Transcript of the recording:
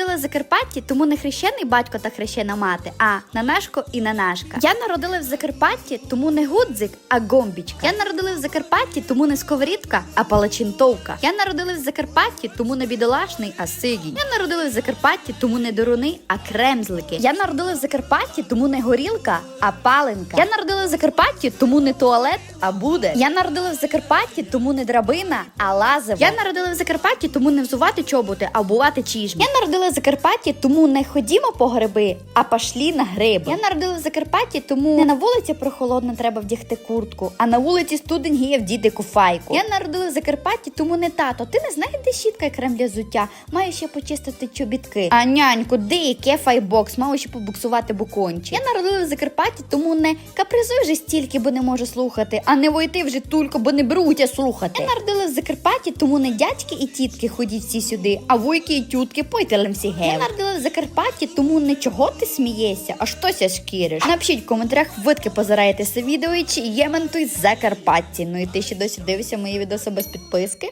народилась в Закарпатті, тому не хрещений батько та хрещена мати, а нанашко і нанашка. Я народилась в Закарпатті, тому не гудзик, а гомбічка. Я народилась в Закарпатті, тому не сковорідка, а палачинтовка. Я народилась в Закарпатті, тому не бідолашний, а сигінь. Я народилась в Закарпатті, тому не доруни, а кремзлики. Я народилась в Закарпатті, тому не горілка, а паленка. Я народилась в Закарпатті, тому не туалет, а буде. Я народилась в Закарпатті, тому не драбина, а лазево. Я народилась в Закарпатті, тому не взувати чоботи, а обувати чіжмі. Я народилась в Закарпатті, тому не ходімо по гриби, а пошлі на гриби. Я народилась в Закарпатті, тому не на вулиці прохолодно треба вдягти куртку, а на вулиці студень є вдіти куфайку. Я народилась в Закарпатті, тому не тато. Ти не знаєш, де щітка і крем для зуття. Маю ще почистити чобітки. А няньку, де яке файбокс? Маю ще побуксувати букончі. Я народилась в Закарпатті, тому не капризуй вже стільки, бо не можу слухати, а не войти вже тулько, бо не беруть слухати. Я народилась в Закарпатті, тому не дядьки і тітки ходіть всі сюди, а вуйки і тютки пойте всі гев. Я народила в Закарпатті, тому не чого ти смієшся, а щося шкіриш. Напишіть в коментарях, видки позираєте це відео чи є ментуй з Закарпатті. Ну і ти ще досі дивишся мої відоси без підписки.